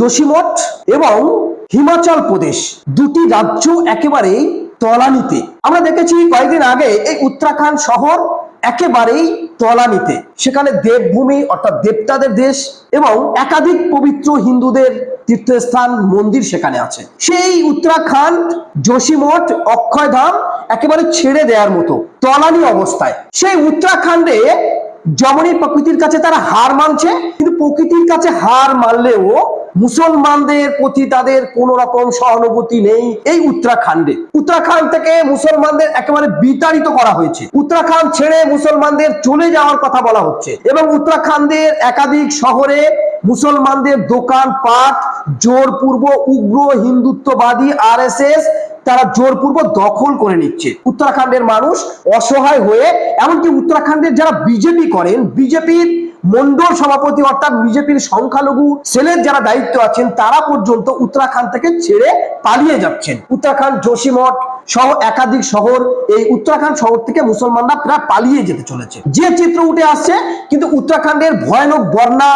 যোশীমঠ এবং হিমাচল প্রদেশ দুটি রাজ্য একেবারেই তলানিতে। আমরা দেখেছি কয়েকদিন আগে এই উত্তরাখণ্ড শহর একেবারেই তলানিতে। সেখানে দেবভূমি অর্থাৎ দেবতাদের দেশ এবং একাধিক পবিত্র হিন্দুদের তীর্থস্থান, মন্দির সেখানে আছে। সেই উত্তরাখণ্ড যোশীমঠ অক্ষয়ধাম একেবারে ছেড়ে দেওয়ার মতো তলানি অবস্থায়। সেই উত্তরাখণ্ডে যেমনই প্রকৃতির কাছে তারা হার মানছে, কিন্তু প্রকৃতির কাছে হার মানলেও মুসলমানদের প্রতি তাদের কোন রকম সহানুভূতি নেই এই উত্তরাখণ্ডে। উত্তরাখণ্ড থেকে মুসলমানদের একেবারে বিতাড়িত করা হয়েছে। উত্তরাখণ্ড ছেড়ে মুসলমানদের চলে যাওয়ার কথা বলা হচ্ছে। এবং উত্তরাখণ্ডের একাধিক শহরে মুসলমানদের দোকান পাট জোরপূর্ব উগ্র হিন্দুত্ববাদী আরএসএস তারা জোরপূর্ব দখল করে নিচ্ছে। উত্তরাখণ্ডের মানুষ অসহায় হয়ে, এমনকি উত্তরাখণ্ডের যারা বিজেপি করেন, বিজেপির মন্ডল সভাপতি অর্থাৎ বিজেপির সংখ্যালঘু সেলের যারা দায়িত্ব আছেন, তারা পর্যন্ত উত্তরাখণ্ড থেকে ছেড়ে পালিয়ে যাচ্ছেন। উত্তরাখণ্ড যোশীমঠ সহ একাধিক শহর, এই উত্তরাখণ্ড শহর থেকে মুসলমানরা প্রায় পালিয়ে যেতে চলেছে। যে চিত্র উঠে আসছে, কিন্তু উত্তরাখণ্ডের ভয়ানক বন্যা,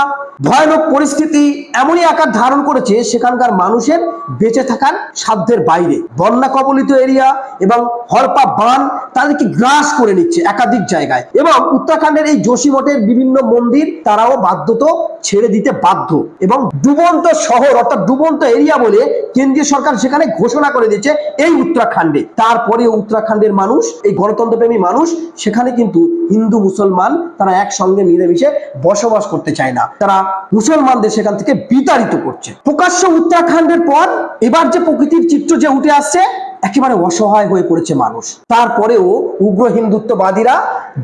ভয়ানক পরিস্থিতি এমনই আকার ধারণ করেছে, সেখানকার মানুষের বেঁচে থাকার সাধ্যের বাইরে। বন্যা কবলিত এরিয়া এবং হরপা বান তাদেরকে গ্রাস করে নিচ্ছে একাধিক জায়গায়। এবং উত্তরাখণ্ডের এই যোশীমঠের বিভিন্ন মন্দির তারাও বাধ্যত ছেড়ে দিতে বাধ্য। এবং ডুবন্ত শহর অর্থাৎ ডুবন্ত এরিয়া বলে কেন্দ্রীয় সরকার সেখানে ঘোষণা করে দিয়েছে এই উত্তরাখণ্ডে। তারপরে উত্তরাখণ্ডের মানুষ, এই গণতন্ত্রপ্রেমী মানুষ, সেখানে কিন্তু হিন্দু, মুসলমান তারা একসঙ্গে মিলেমিশে বসবাস করতে চায় না। তারা মুসলমানদের সেখান থেকে বিতাড়িত করছে। প্রকাশ্য উত্তরাখণ্ডের পর এবার যে প্রকৃতির চিত্র যে উঠে আসছে, একেবারে অসহায় হয়ে পড়েছে মানুষ। তারপরেও উগ্র হিন্দুত্ববাদীরা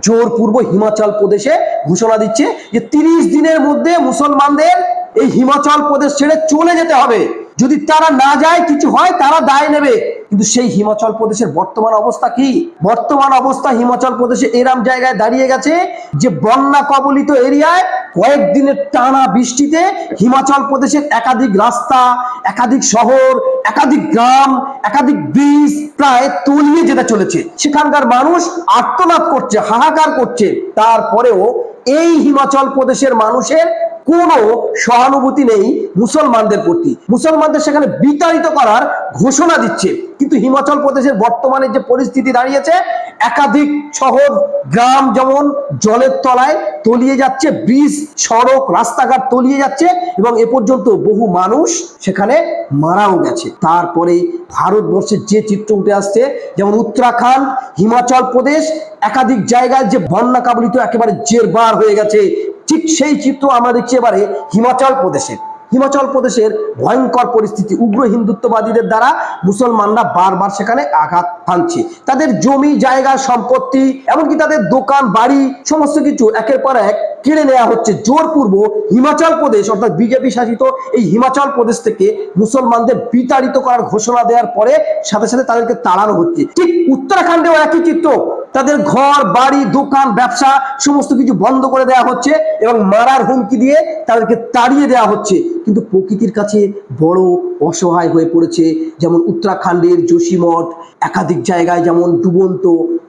জোরপূর্ব হিমাচল প্রদেশে ঘোষণা দিচ্ছে যে তিরিশ দিনের মধ্যে মুসলমানদের এই হিমাচল প্রদেশ ছেড়ে চলে যেতে হবে। যদি তারা না যায়, কিছু হয়, তারা দায় নেবে। কিন্তু সেই হিমাচল প্রদেশের বর্তমান অবস্থা কি? বর্তমান অবস্থা হিমাচল প্রদেশে এরাম জায়গায় দাঁড়িয়ে গেছে যে বন্যা কবলিত এরিয়ায় কয়েকদিনের টানা বৃষ্টিতে হিমাচল প্রদেশের একাধিক রাস্তা, একাধিক শহর, একাধিক গ্রাম, একাধিক ব্রিজ প্রায় তলিয়ে যেতে চলেছে। সেখানকার মানুষ আর্তনাদ করছে, হাহাকার করছে। তারপরেও এই হিমাচল প্রদেশের মানুষের কোনো সহানুভূতি নেই মুসলমানদের প্রতি। মুসলমানদের সেখানে বিতাড়িত করার ঘোষণা দিচ্ছে। কিন্তু হিমাচল প্রদেশের বর্তমানে যে পরিস্থিতি দাঁড়িয়েছে একাধিক শহর, গ্রাম যেমন জলের তলায় তলিয়ে যাচ্ছে, ব্রিজ, সড়ক, রাস্তাঘাট তলিয়ে যাচ্ছে এবং এ পর্যন্ত বহু মানুষ সেখানে মারাও গেছে। তারপরে ভারতবর্ষের যে চিত্র উঠে আসছে, যেমন উত্তরাখণ্ড, হিমাচল প্রদেশ, একাধিক জায়গায় যে বন্যা কাবলিত একেবারে জেরবার হয়ে গেছে, ঠিক সেই চিত্র আমরা দেখছি এবারে হিমাচল প্রদেশে হিমাচল প্রদেশের ভয়ঙ্কর পরিস্থিতি, উগ্র হিন্দুত্ববাদীদের দ্বারা মুসলমানরা বারবার সেখানে আঘাত হানছে। তাদের জমি, জায়গা, সম্পত্তি, এমনকি তাদের দোকান, বাড়ি, সমস্ত কিছু একের পর এক কেড়ে নেওয়া হচ্ছে জোরপূর্ব হিমাচল প্রদেশ, অর্থাৎ বিজেপি শাসিত এই হিমাচল প্রদেশ থেকে মুসলমানদের বিতাড়িত করার ঘোষণা দেওয়ার পরে সাথে সাথে তাদেরকে তাড়ানো হচ্ছে। ঠিক উত্তরাখণ্ডেও একই চিত্র। তাদের ঘর, বাড়ি, দোকান, ব্যবসা সমস্ত কিছু বন্ধ করে দেওয়া হচ্ছে এবং মারার হুমকি দিয়ে তাদেরকে তাড়িয়ে দেওয়া হচ্ছে। কিন্তু প্রকৃতির কাছে বড় অসহায় হয়ে পড়েছে যেমন উত্তরাখণ্ডের যোশীমঠ একাধিক জায়গায় যেমন ডুবন্ত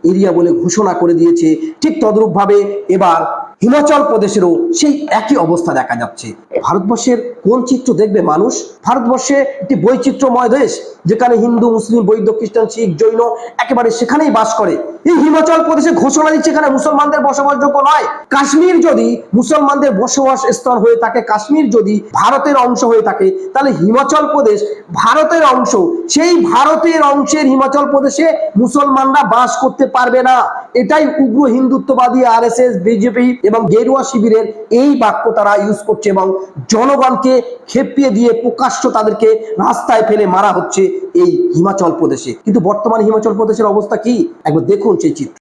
এরিয়া বলে ঘোষণা করে দিয়েছে। ঠিক তদ্রূপভাবে এবার হিমাচল প্রদেশেরও সেই একই অবস্থা দেখা যাচ্ছে। ভারতবর্ষের কোন চিত্র দেখবে মানুষ? ভারতবর্ষে একটি বৈচিত্র্যময় দেশ, যেখানে হিন্দু, মুসলিম, বৌদ্ধ, খ্রিস্টান, শিখ, জৈন একেবারে সেখানেই বাস করে। এই হিমাচল প্রদেশে ঘোষণা দিচ্ছে এখানে মুসলমানদের বসবাসযোগ্য নয়। কাশ্মীর যদি মুসলমানদের বসবাস স্থল হয়ে থাকে, কাশ্মীর যদি ভারতের অংশ হয়ে থাকে, তাহলে হিমাচল প্রদেশ ভারতের অংশ। সেই ভারতের অংশের হিমাচল প্রদেশে মুসলমানরা বাস করতে পারবে না। এটাই উগ্র হিন্দুত্ববাদী আর এস এস বিজেপি এবং গেরুয়া শিবিরের এই বাক্য তারা ইউজ করছে এবং জনগণকে খেপিয়ে দিয়ে প্রকাশ্য তাদেরকে রাস্তায় ফেলে মারা হচ্ছে এই হিমাচল প্রদেশে। কিন্তু বর্তমানে হিমাচল প্রদেশের অবস্থা কি? একবার দেখুন সেই চিত্র।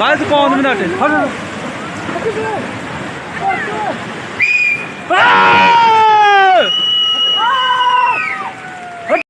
Bald puanını verdin. Hadi. Hadi. Hadi.